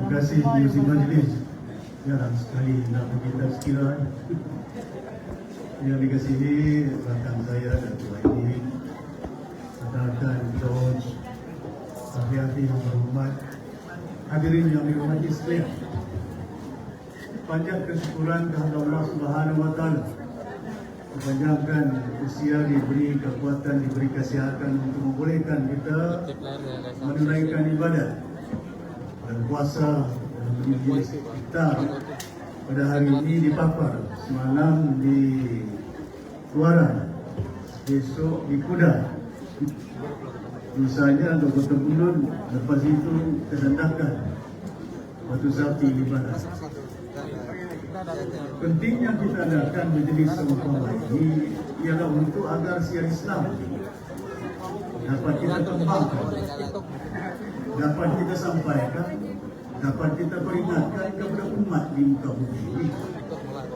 Terima kasih Yusi Majlis Jarang sekali nak kita sekiranya. Yang dikasihi rakan saya dan tua ini Rakan George Ahli-ahli yang berhormat Hadirin yang dihormati sekalian. Panjang kesyukuran kepada Allah Subhanahu Wa Taala Kepanjangkan usia diberi kekuatan, diberi kesihatan untuk membolehkan kita menunaikan ibadat dan puasa dan menjadi kita pada hari ini di Papar, semalam di Kuaran, besok di Kuda. Misalnya untuk Kota Bulun, lepas itu kesendakan Batu Sapi di Barat. Pentingnya kita adakan majlis seumpama ini ialah untuk agar siar Islam dapat kita kembangkan, dapat kita sampaikan, dapat kita peringatkan kepada umat di muka bumi ini.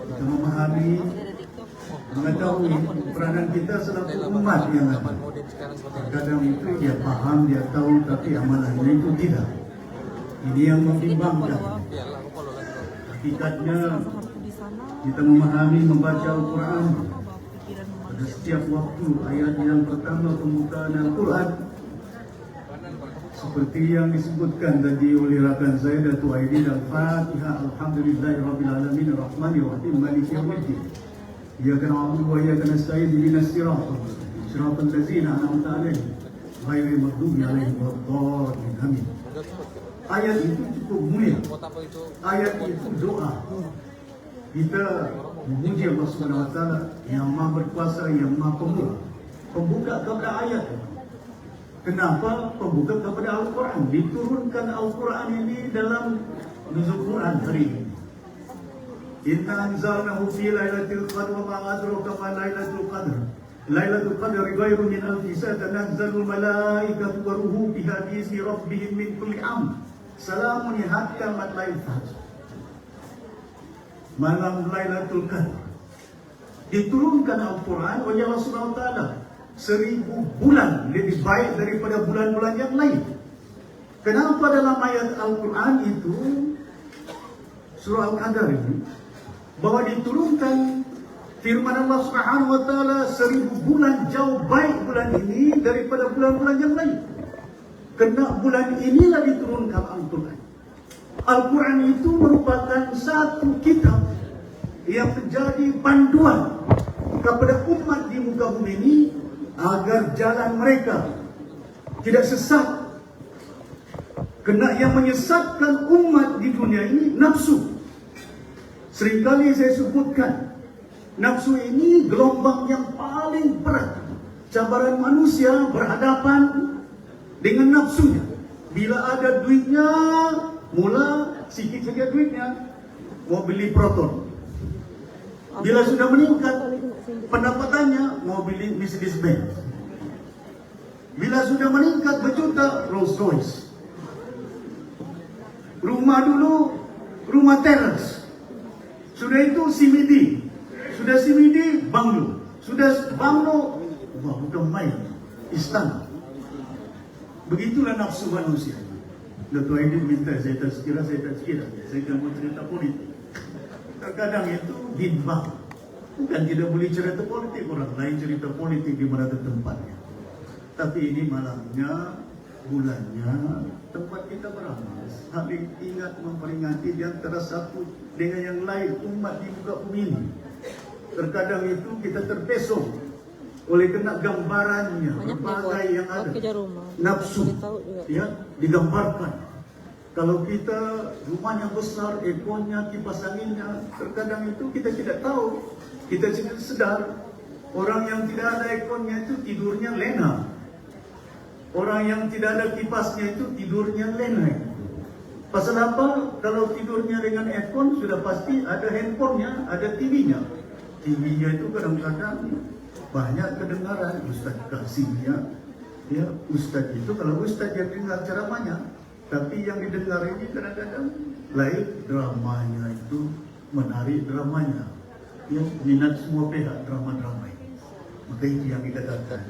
Kita memahami, mengetahui peranan kita selaku umat yang ada. Kadang itu dia faham, dia tahu, tapi amalannya itu tidak. Ini yang membimbangkan. Hakikatnya kita memahami membaca Al-Quran pada setiap waktu ayat yang pertama pembukaan Al-Quran seperti yang disebutkan tadi oleh rakan saya Datuk Aidin Al-Fatihah Alhamdulillahirrahmanirrahim Rahmanirrahim Maliki Yawmiddin Iyyaka na'budu wa iyyaka nasta'in ihdinas siratal mustaqim siratal ladzina an'amta 'alaihim ghairil maghdubi 'alaihim waladdallin amin. Ayat itu cukup mulia. Ayat itu doa. Kita memuji Allah Taala yang Maha Berkuasa, yang Maha Pembuka. Pembuka kepada ayat. Kenapa pembuka kepada Al-Quran? Diturunkan Al-Quran ini dalam nuzul Quran hari ini. Inna anzalnahu fi lailatul qadr wa ma adraka ma lailatul qadr. Lailatul qadr ghairu min alfi shahr tanazzalul malaikatu wa ruhu bi izni rabbihim min kulli amr. Salamun hatta matla'il fajr malam Lailatul Qadar. Diturunkan Al-Quran oleh Allah Subhanahu Wa Taala seribu bulan lebih baik daripada bulan-bulan yang lain. Kenapa dalam ayat Al-Quran itu surah Al-Qadar ini bahwa diturunkan firman Allah Subhanahu Wa Taala seribu bulan jauh baik bulan ini daripada bulan-bulan yang lain. Kerana bulan inilah diturunkan Al-Quran. Al-Quran itu merupakan satu kitab yang menjadi panduan kepada umat di muka bumi ini agar jalan mereka tidak sesat. Kena yang menyesatkan umat di dunia ini nafsu. Seringkali saya sebutkan nafsu ini gelombang yang paling berat. Cabaran manusia berhadapan dengan nafsunya. Bila ada duitnya, mula sikit saja duitnya mau beli proton bila sudah meningkat pendapatannya mau beli Mercedes Benz. Bila sudah meningkat berjuta Rolls Royce. Rumah dulu rumah teras sudah itu CBD sudah CBD banglo. Sudah banglo wah bukan main. Istana. Begitulah nafsu manusia. Dato' Aidin minta saya tak sekira, saya tak sekira. Saya akan buat cerita politik. Terkadang itu bimbang. Bukan tidak boleh cerita politik, orang lain cerita politik di mana tempatnya. Tapi ini malamnya, bulannya, tempat kita beramal. Saling ingat memperingati di antara satu dengan yang lain, umat di muka bumi ini. Terkadang itu kita terpesong oleh kena gambarannya berbagai yang ada nafsu ya digambarkan kalau kita rumahnya besar ekornya kipas anginnya terkadang itu kita tidak tahu. Kita tidak sedar orang yang tidak ada ekornya itu tidurnya lena. Orang yang tidak ada kipasnya itu tidurnya lena. Pasal apa? Kalau tidurnya dengan ekor sudah pasti ada handphonenya ada TV-nya TV-nya itu kadang-kadang banyak kedengaran Ustaz kasihnya ya Ustaz itu kalau Ustaz yang dengar ceramahnya tapi yang didengar ini kadang-kadang lain dramanya itu menarik dramanya ya minat semua pihak drama-drama ini maka itu yang dikatakan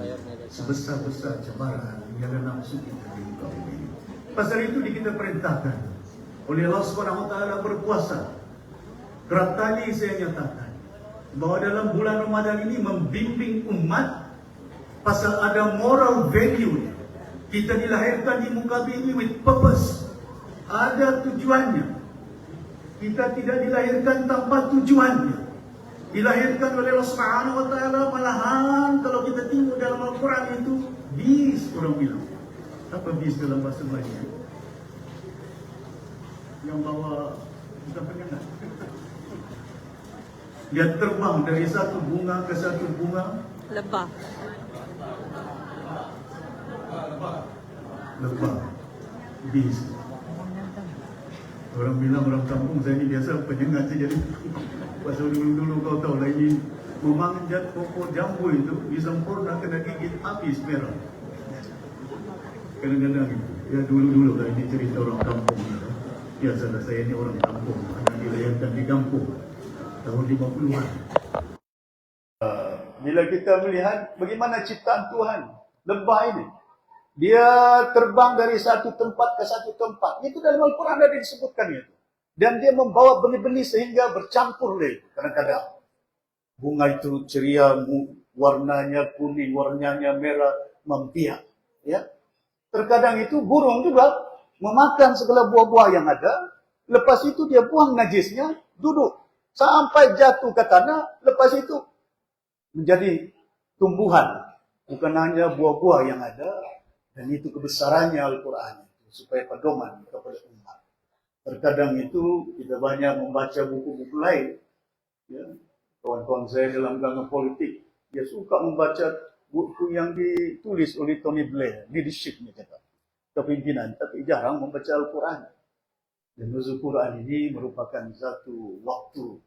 sebesar-besar cabaran yang nafsu kita di muka bumi ini pasal itu kita perintahkan oleh Allah Subhanahu wa taala berkuasa. Kerap kali saya nyatakan bahawa dalam bulan Ramadan ini membimbing umat pasal ada moral value. Kita dilahirkan di muka bumi with purpose. Ada tujuannya. Kita tidak dilahirkan tanpa tujuannya. Dilahirkan oleh Allah Subhanahu wa taala malahan kalau kita tengok dalam Al-Quran itu bis orang bilang. Apa bis dalam bahasa Melayu? Yang bawa kita penyengat. Dia terbang dari satu bunga ke satu bunga Lebah. Lebah bis. Orang bilang orang kampung saya ni biasa penyengat saja jadi pasal dulu-dulu kau tahu ini. Memanjat pokok jambu itu disempurna kena gigit habis merah. Kadang-kadang ya dulu-dulu lah ini cerita orang kampung biasalah saya ni orang kampung. Anak dilahirkan di kampung. Tahun 50-an bila kita melihat bagaimana ciptaan Tuhan lebah ini dia terbang dari satu tempat ke satu tempat. Itu dalam Al-Quran ada disebutkan itu. Dan dia membawa benih-benih sehingga bercampur lagi. Kadang-kadang bunga itu ceria, warnanya kuning, warnanya merah, membiak. Ya. Terkadang itu burung juga memakan segala buah-buah yang ada. Lepas itu dia buang najisnya, duduk. Sampai jatuh ke tanah, lepas itu menjadi tumbuhan. Bukan hanya buah-buah yang ada, dan itu kebesarannya Al-Quran itu supaya pedoman kepada umat. Terkadang itu kita banyak membaca buku-buku lain. Ya. Kawan-kawan saya dalam ganga politik, dia suka membaca buku yang ditulis oleh Tony Blair, leadership ni kata. Kepimpinan, tapi jarang membaca Al-Quran. Dan nuzul Quran ini merupakan satu waktu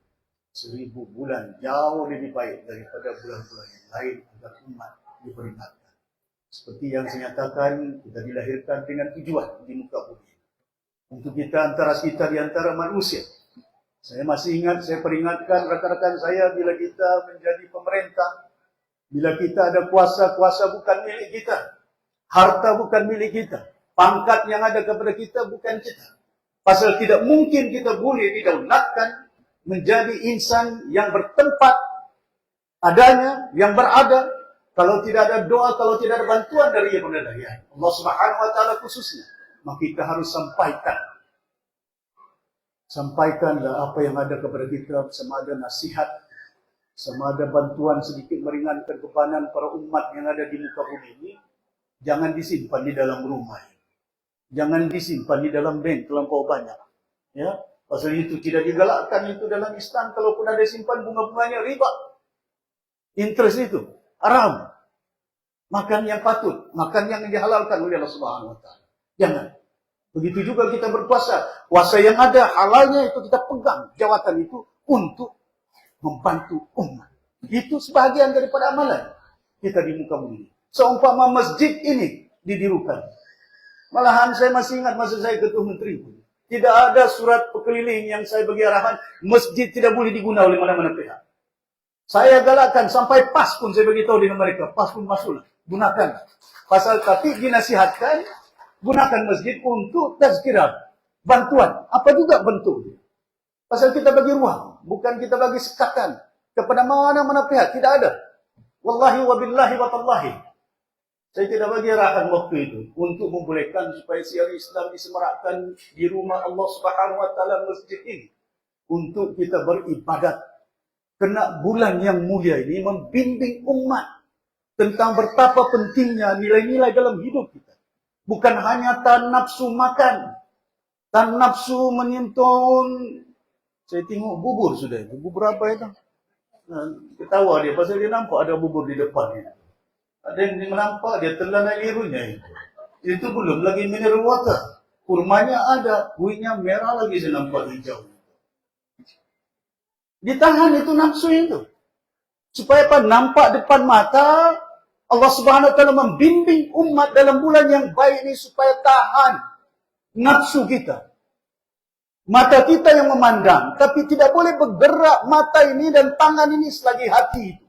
seribu bulan jauh lebih baik daripada bulan-bulan yang lain agar umat diperingatkan. Seperti yang saya nyatakan, kita dilahirkan dengan tujuan di muka bumi. Untuk kita antara kita di antara manusia. Saya masih ingat, saya peringatkan rakan-rakan saya bila kita menjadi pemerintah. Bila kita ada kuasa, kuasa bukan milik kita. Harta bukan milik kita. Pangkat yang ada kepada kita bukan kita. Pasal tidak mungkin kita boleh didaulatkan menjadi insan yang bertempat adanya, yang berada kalau tidak ada doa, kalau tidak ada bantuan dari Yang Maha Daya, Allah Subhanahu wa taala khususnya, maka kita harus sampaikan. Sampaikanlah apa yang ada kepada kita sama ada nasihat, sama ada bantuan sedikit meringankan bebanan para umat yang ada di muka bumi ini. Jangan disimpan di dalam rumah. Jangan disimpan di dalam bank terlampau banyak. Ya, pasal itu tidak digalakkan itu dalam Islam. Kalaupun ada simpan bunga-bunganya riba. Interest itu haram. Makan yang patut, makan yang dihalalkan oleh Allah Subhanahu wa taala. Jangan. Begitu juga kita berpuasa. Puasa yang ada halalnya itu kita pegang jawatan itu untuk membantu umat. Itu sebahagian daripada amalan kita di muka bumi. Seumpama masjid ini didirukan. Malahan saya masih ingat masa saya ketua menteri. Tidak ada surat pekeliling yang saya bagi arahan masjid tidak boleh digunakan oleh mana-mana pihak. Saya galakkan sampai PAS pun saya beritahu dengan mereka. PAS pun masuklah. Gunakan. Pasal tapi dinasihatkan, gunakan masjid untuk tazkirah. Bantuan. Apa juga bentuk. Pasal kita bagi ruang. Bukan kita bagi sekatan. Kepada mana-mana pihak. Tidak ada. Wallahi wa billahi wa tallahi. Saya tidak bagi arahan waktu itu. Untuk membolehkan supaya siar Islam disemerakkan di rumah Allah subhanahu wa ta'ala masjid ini. Untuk kita beribadat kena bulan yang mulia ini membimbing umat tentang betapa pentingnya nilai-nilai dalam hidup kita. Bukan hanya tan nafsu makan, tan nafsu menyentuh. Saya tengok bubur sudah itu. Bubur apa itu? Nah, ketawa dia pasal dia nampak ada bubur di depannya. Ada yang nampak dia telan airnya itu. Itu belum lagi mineral water. Kurmanya ada, kuihnya merah lagi saya nampak hijau. Ditahan itu nafsu itu. Supaya apa? Nampak depan mata Allah Subhanahu taala membimbing umat dalam bulan yang baik ini supaya tahan nafsu kita. Mata kita yang memandang, tapi tidak boleh bergerak mata ini dan tangan ini selagi hati itu.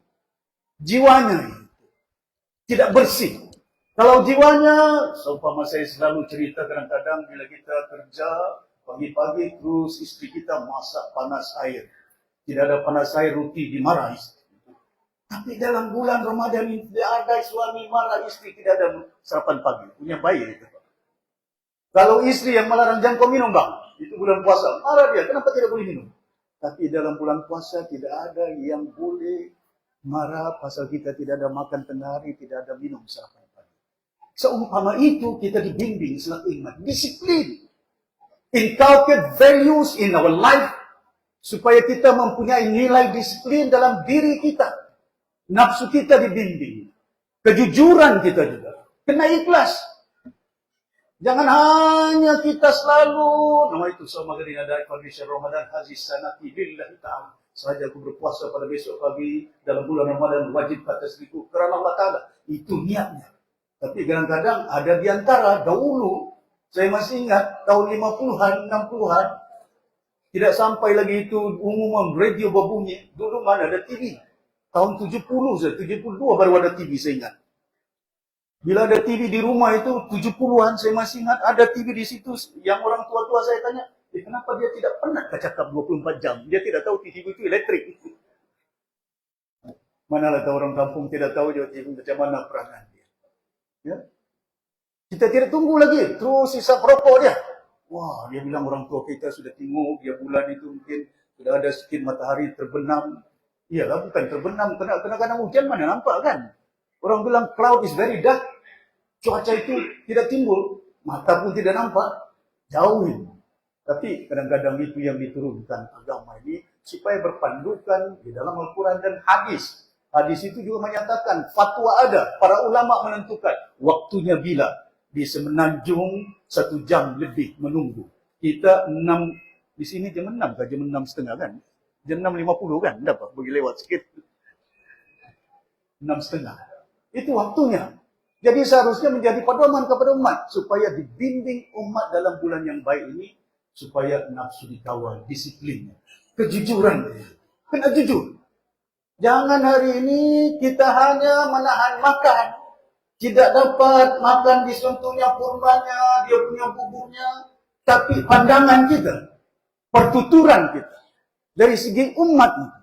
Jiwanya itu tidak bersih. Kalau jiwanya, seumpama saya selalu cerita kadang-kadang bila kita kerja, Pagi-pagi terus istri kita masak panas air. Tidak ada panas air roti dimarah istri. Tapi dalam bulan Ramadan ini tidak ada suami marah istri tidak ada sarapan pagi. Punya bayi itu. Kalau istri yang melarang jangan kau minum bang, itu bulan puasa. Marah dia, kenapa tidak boleh minum? Tapi dalam bulan puasa tidak ada yang boleh marah pasal kita tidak ada makan tengah hari, tidak ada minum sarapan pagi. Seumpama itu kita dibimbing selaku iman. Disiplin. Inculcate values in our life supaya kita mempunyai nilai disiplin dalam diri kita. Nafsu kita dibimbing. Kejujuran kita juga. Kena ikhlas. Jangan hanya kita selalu, nama itu sama dengan ada kondisi Ramadan haji sanati billahi ta'ala. Saja aku berpuasa pada besok pagi dalam bulan Ramadan wajib kata seribu kerana Allah Ta'ala. Itu niatnya. Tapi kadang-kadang ada di antara dahulu, saya masih ingat tahun 50-an, 60-an, tidak sampai lagi itu umuman radio berbunyi. Dulu mana ada TV. Tahun 70 saja, 72 baru ada TV saya ingat. Bila ada TV di rumah itu 70-an saya masih ingat ada TV di situ yang orang tua-tua saya tanya, eh, kenapa dia tidak pernah kacakap 24 jam? Dia tidak tahu TV itu elektrik. Manalah tahu orang kampung tidak tahu dia TV macam mana peranan dia. Ya? Kita tidak tunggu lagi, terus sisa rokok dia. Wah, dia bilang orang tua kita sudah tengok, dia bulan itu mungkin sudah ada sedikit matahari terbenam. Iyalah bukan terbenam, kena kadang hujan mana nampak kan? Orang bilang cloud is very dark. Cuaca itu tidak timbul, mata pun tidak nampak. Jauhin. Tapi kadang-kadang itu yang diturunkan agama ini supaya berpandukan di dalam Al-Quran dan hadis. Hadis itu juga menyatakan fatwa ada. Para ulama menentukan waktunya bila. Di semenanjung satu jam lebih menunggu. Kita enam, di sini jam enam kan? Jam enam setengah kan? Jam enam lima puluh kan? Dapat pergi lewat sikit. Enam setengah. Itu waktunya. Jadi seharusnya menjadi pedoman kepada umat supaya dibimbing umat dalam bulan yang baik ini supaya nafsu dikawal, disiplinnya, kejujuran. Kena jujur. Jangan hari ini kita hanya menahan makan. Tidak dapat makan disentuhnya kurmanya, dia punya buburnya. Tapi pandangan kita, pertuturan kita, dari segi umat itu,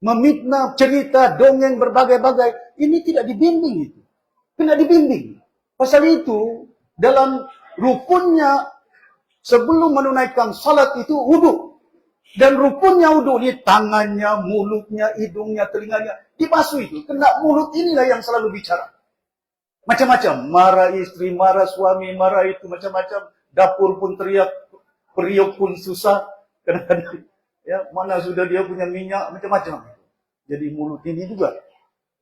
memitnah, cerita, dongeng, berbagai-bagai, ini tidak dibimbing itu. Kena dibimbing. Pasal itu, dalam rukunnya, sebelum menunaikan salat itu, wudhu. Dan rukunnya wudhu ini tangannya, mulutnya, hidungnya, telinganya, dibasuh itu. Kena mulut inilah yang selalu bicara. Macam-macam. Marah istri, marah suami, marah itu, macam-macam. Dapur pun teriak, periuk pun susah. Kadang-kadang, ya, mana sudah dia punya minyak, macam-macam. Jadi mulut ini juga.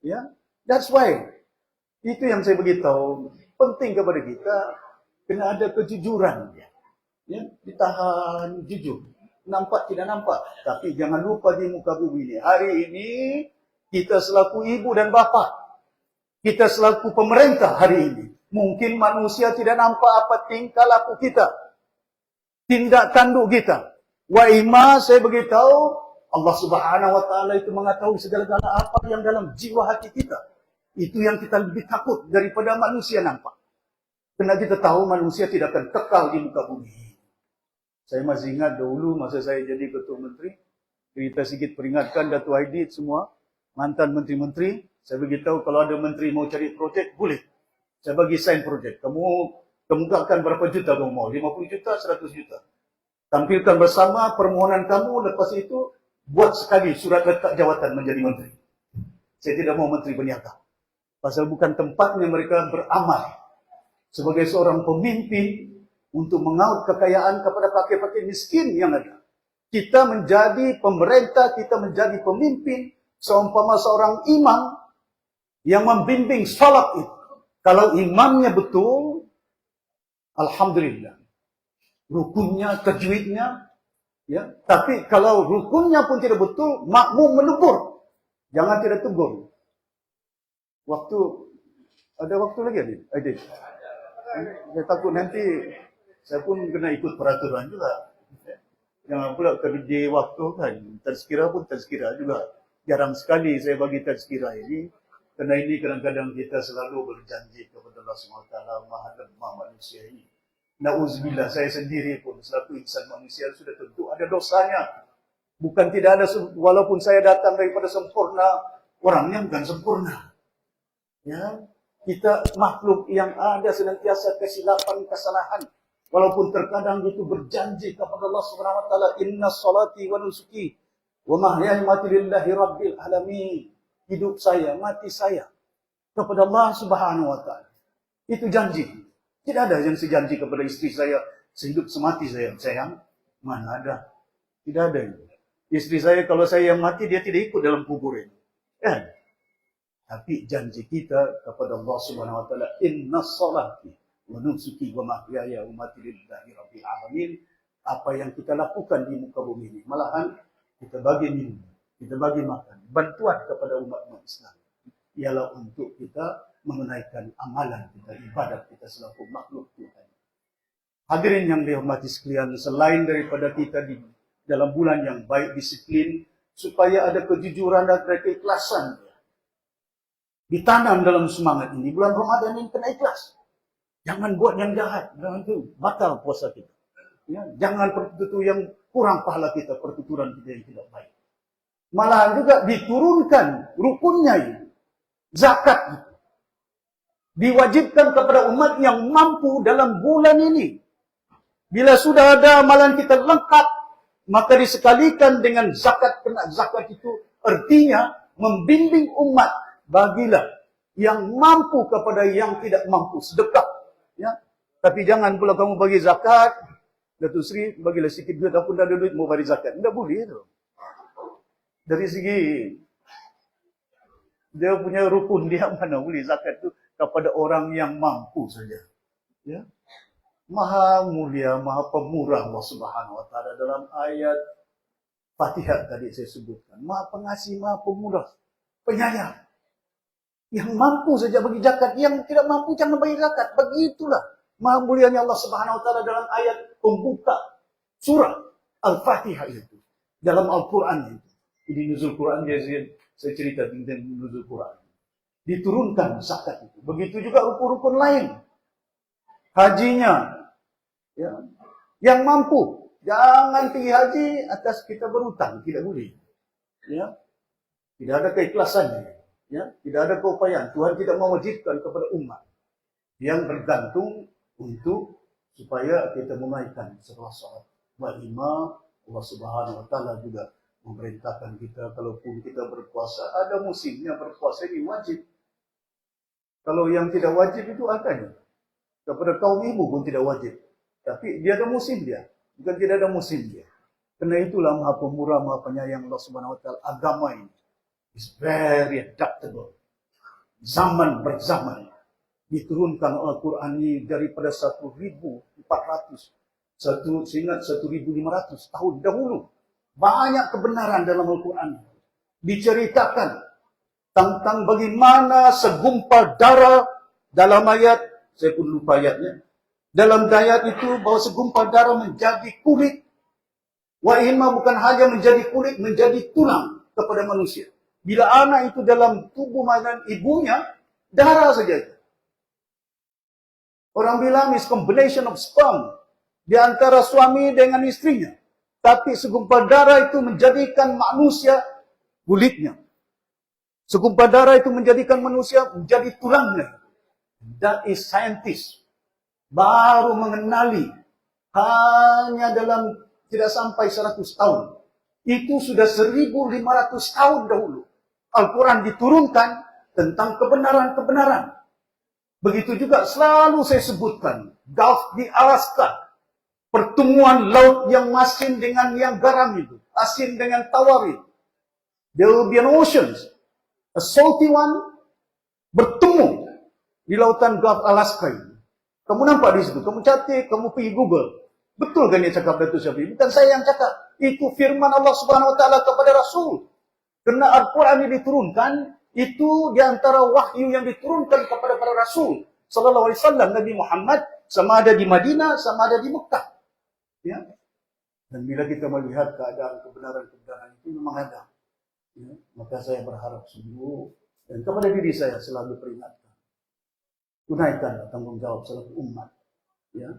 Ya, that's why itu yang saya beritahu penting kepada kita kena ada kejujuran. Ya, ditahan jujur. Nampak tidak nampak, tapi jangan lupa di muka bumi ini. Hari ini kita selaku ibu dan bapa, kita selaku pemerintah hari ini, mungkin manusia tidak nampak apa tingkah laku kita, tindak tanduk kita. Wa ima saya beritahu Allah Subhanahu wa taala itu mengetahui segala-gala apa yang dalam jiwa hati kita. Itu yang kita lebih takut daripada manusia nampak. Karena kita tahu manusia tidak akan kekal di muka bumi. Saya masih ingat dahulu masa saya jadi ketua menteri, kita sedikit peringatkan Datu Aidit semua, mantan menteri-menteri, saya beritahu kalau ada menteri mau cari projek, boleh. Saya bagi sign projek. Kamu kemukakan berapa juta kamu mau? 50 juta, 100 juta. Tampilkan bersama permohonan kamu, lepas itu buat sekali surat letak jawatan menjadi menteri. Saya tidak mau menteri berniaga. Pasal bukan tempatnya mereka beramal. Sebagai seorang pemimpin untuk mengaut kekayaan kepada pakai-pakai miskin yang ada. Kita menjadi pemerintah, kita menjadi pemimpin, seumpama seorang imam yang membimbing salat itu. Kalau imamnya betul, Alhamdulillah. Rukunnya, tajwidnya, ya. Tapi kalau rukunnya pun tidak betul, makmum menegur. Jangan tidak tegur. Waktu ada waktu lagi Adit? Adit. Saya takut nanti saya pun kena ikut peraturan juga. Jangan pula kerja waktu kan. Tazkirah pun tazkirah juga. Jarang sekali saya bagi tazkirah ini. Kerana ini kadang-kadang kita selalu berjanji kepada Allah SWT Maha Maha manusia ini. Nauzubillah saya sendiri pun selaku insan manusia sudah tentu ada dosanya. Bukan tidak ada walaupun saya datang daripada sempurna, orangnya bukan sempurna. Ya, kita makhluk yang ada senantiasa kesilapan, kesalahan. Walaupun terkadang itu berjanji kepada Allah Subhanahu wa taala, "Inna salati wa nusuki wa mahyaya wa mamati lillahi rabbil alamin." Hidup saya, mati saya kepada Allah Subhanahu wa taala. Itu janji. Tidak ada yang sejanji kepada istri saya sehidup semati saya. Sayang, mana ada? Tidak ada. Istri saya kalau saya yang mati dia tidak ikut dalam kubur ini. Kan? Tapi janji kita kepada Allah Subhanahu wa taala, "Inna salati wa nusuki wa mahyaya wa mamati lillahi rabbil alamin." Apa yang kita lakukan di muka bumi ini, malahan kita bagi minum, kita bagi makan, bantuan kepada umat-umat Islam ialah untuk kita menunaikan amalan kita, ibadat kita selaku makhluk Tuhan. Hadirin yang dihormati sekalian, selain daripada kita di dalam bulan yang baik disiplin, supaya ada kejujuran dan keikhlasan ditanam dalam semangat ini. Bulan Ramadan ini kena ikhlas. Jangan buat yang jahat. Jangan itu batal puasa kita. Ya, jangan pertutur yang kurang pahala kita, pertuturan kita yang tidak baik. Malahan juga diturunkan rukunnya ini. Zakat itu. Diwajibkan kepada umat yang mampu dalam bulan ini. Bila sudah ada amalan kita lengkap, maka disekalikan dengan zakat. Kena zakat itu artinya membimbing umat bagilah yang mampu kepada yang tidak mampu sedekah ya tapi jangan pula kamu bagi zakat Datuk Sri bagilah sikit duit aku dah ada duit mau bagi zakat tidak boleh itu dari segi dia punya rukun dia mana boleh zakat tu kepada orang yang mampu saja ya maha mulia maha pemurah Allah Subhanahu wa taala dalam ayat Fatihah tadi saya sebutkan maha pengasih maha pemurah penyayang yang mampu saja bagi zakat, yang tidak mampu jangan bagi zakat. Begitulah maha mulianya Allah Subhanahu wa taala dalam ayat pembuka surah Al-Fatihah itu. Dalam Al-Qur'an itu. Ini nuzul Quran dia saya, cerita tentang nuzul Quran. Diturunkan zakat itu. Begitu juga rukun-rukun lain. Hajinya ya, yang mampu jangan pergi haji atas kita berutang, tidak boleh. Ya. Tidak ada keikhlasannya. Ya, tidak ada keupayaan. Tuhan tidak mewajibkan kepada umat yang bergantung untuk supaya kita menunaikan setelah sholat. Wa Allah Subhanahu wa taala juga memerintahkan kita kalaupun kita berpuasa ada musimnya berpuasa ini wajib. Kalau yang tidak wajib itu adanya. Kepada kaum ibu pun tidak wajib. Tapi dia ada musim dia. Bukan tidak ada musim dia. Karena itulah maha pemurah, maha penyayang Allah Subhanahu wa taala agama ini is very adaptable. Zaman berzaman diturunkan Al-Quran ini daripada 1400 satu seingat 1500 tahun dahulu banyak kebenaran dalam Al-Quran diceritakan tentang bagaimana segumpal darah dalam ayat saya pun lupa ayatnya dalam ayat itu bahawa segumpal darah menjadi kulit wa bukan hanya menjadi kulit menjadi tulang kepada manusia Bila anak itu dalam tubuh mainan ibunya, darah saja. Orang bilang is combination of sperm di antara suami dengan istrinya. Tapi segumpal darah itu menjadikan manusia kulitnya. Segumpal darah itu menjadikan manusia menjadi tulangnya. That is scientist. Baru mengenali hanya dalam tidak sampai 100 tahun. Itu sudah 1500 tahun dahulu. Al-Quran diturunkan tentang kebenaran-kebenaran. Begitu juga selalu saya sebutkan Gulf di Alaska. Pertemuan laut yang masin dengan yang garam itu. Asin dengan tawar itu. There will be an ocean. A salty one bertemu di lautan Gulf Alaska ini. Kamu nampak di situ. Kamu catat, kamu pergi Google. Betul kan dia cakap Datuk Syafiq? Bukan saya yang cakap. Itu firman Allah Subhanahu Wa Taala kepada Rasul. Kerana Al-Quran yang diturunkan, itu di antara wahyu yang diturunkan kepada para Rasul. Sallallahu Alaihi Wasallam Nabi Muhammad sama ada di Madinah, sama ada di Mekah. Ya. Dan bila kita melihat keadaan kebenaran-kebenaran itu memang ada. Ya. Maka saya berharap sungguh dan kepada diri saya selalu peringatkan. Tunaikan tanggungjawab selaku umat. Ya.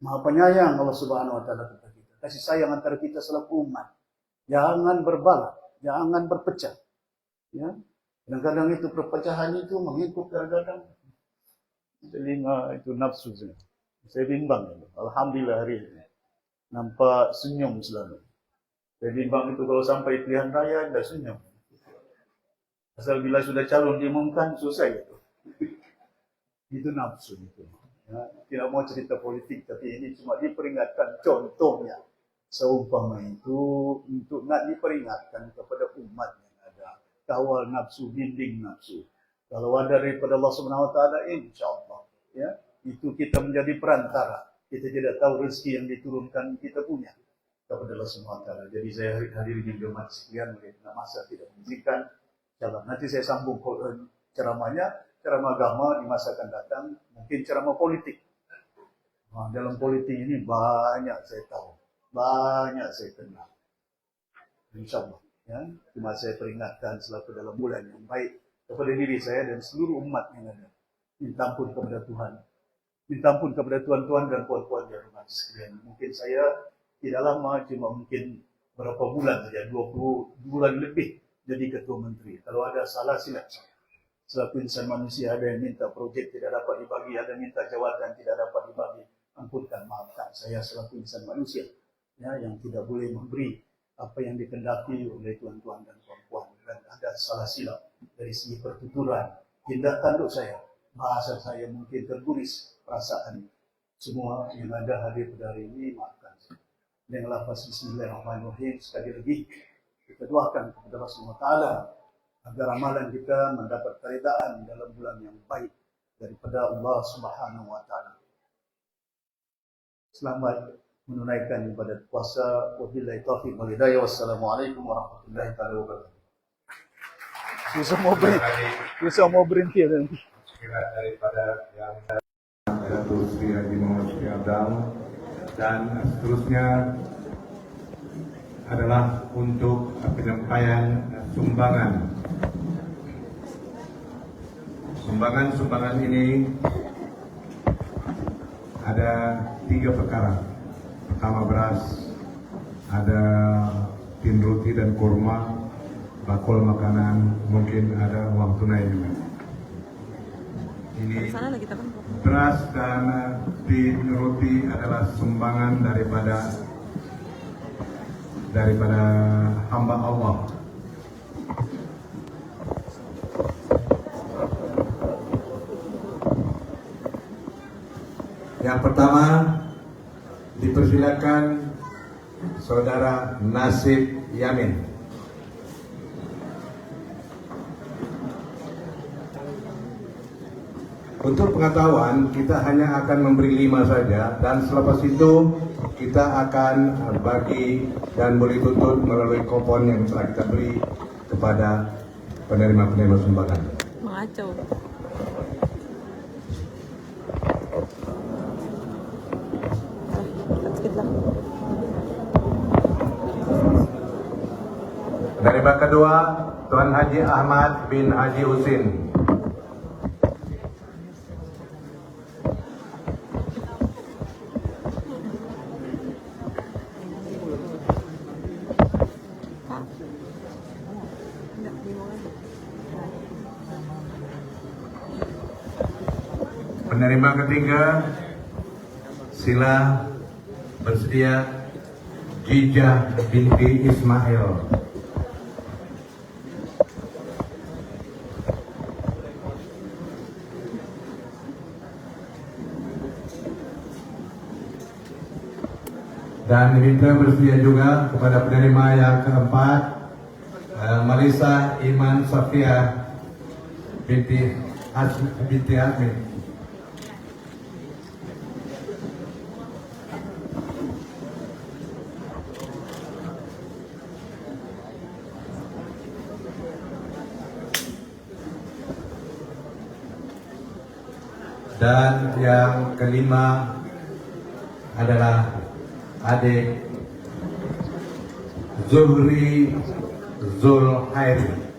Maha penyayang Allah Subhanahu wa taala kepada kita. Kasih sayang antara kita selaku umat. Jangan berbalah, jangan berpecah. Ya. Kadang-kadang itu perpecahan itu mengikut kadang-kadang telinga itu nafsu. Saya bimbang. Alhamdulillah hari ini. Nampak senyum selalu. Saya bimbang itu kalau sampai pilihan raya, dah senyum. Asal bila sudah calon diumumkan, selesai itu. itu nafsu itu. Ya, tidak mau cerita politik, tapi ini cuma diperingatkan contohnya. Seumpama itu untuk nak diperingatkan kepada umat yang ada. Kawal nafsu, bimbing nafsu. Kalau ada daripada Allah Subhanahu Wa Taala, insya Allah, ya itu kita menjadi perantara. Kita tidak tahu rezeki yang diturunkan kita punya kepada Allah Wa Taala. Jadi saya hadir di jemaat sekian, nak masa tidak mengizinkan. Insyaallah nanti saya sambung eh, ceramahnya, ceramah agama di masa akan datang, mungkin ceramah politik. Nah, dalam politik ini banyak saya tahu, banyak saya kenal. InsyaAllah. Ya, cuma saya peringatkan selaku dalam bulan yang baik kepada diri saya dan seluruh umat yang ada. Minta ampun kepada Tuhan. Minta ampun kepada tuan-tuan dan puan-puan yang rumah sekalian. Mungkin saya tidak lama, cuma mungkin berapa bulan saja, 20 bulan lebih jadi ketua menteri. Kalau ada salah silap saya. Selaku insan manusia ada yang minta projek tidak dapat dibagi, ada yang minta jawatan tidak dapat dibagi. Ampunkan, maafkan saya selaku insan manusia ya, yang tidak boleh memberi apa yang dikendaki oleh tuan-tuan dan puan-puan. Dan ada salah silap dari segi pertuturan, tindak tanduk saya, bahasa saya mungkin tertulis perasaan semua yang ada hadir pada hari ini, maafkan. Dengan lafaz Bismillahirrahmanirrahim sekali lagi kita doakan kepada Allah SWT agar amalan kita mendapat keredaan dalam bulan yang baik daripada Allah Subhanahu Wa Taala. Selamat menunaikan ibadat puasa. Wabillahi taufiq wal hidayah. Wassalamualaikum warahmatullahi wabarakatuh. Susah mau berhenti. Susah mau berhenti. kira daripada yang Abdal dan seterusnya adalah untuk penyampaian sumbangan. Sumbangan-sumbangan ini ada tiga perkara. Pertama beras, ada tin roti dan kurma, bakul makanan, mungkin ada uang tunai juga. Ini beras dan roti adalah sumbangan daripada daripada hamba Allah. Yang pertama dipersilakan saudara Nasib Yamin. Untuk pengetahuan, kita hanya akan memberi lima saja dan selepas itu kita akan bagi dan boleh tutup melalui kupon yang telah kita beri kepada penerima-penerima sumbangan. mengacau Penerima kedua, Tuan Haji Ahmad bin Haji Husin. Penerima ketiga, sila bersedia Jijah binti Ismail. Dan kita bersedia juga kepada penerima yang keempat, eh, Marisa Iman Safia binti Azmi, binti Azmi. Dan yang kelima adalah adik Zuhri Zulhairi.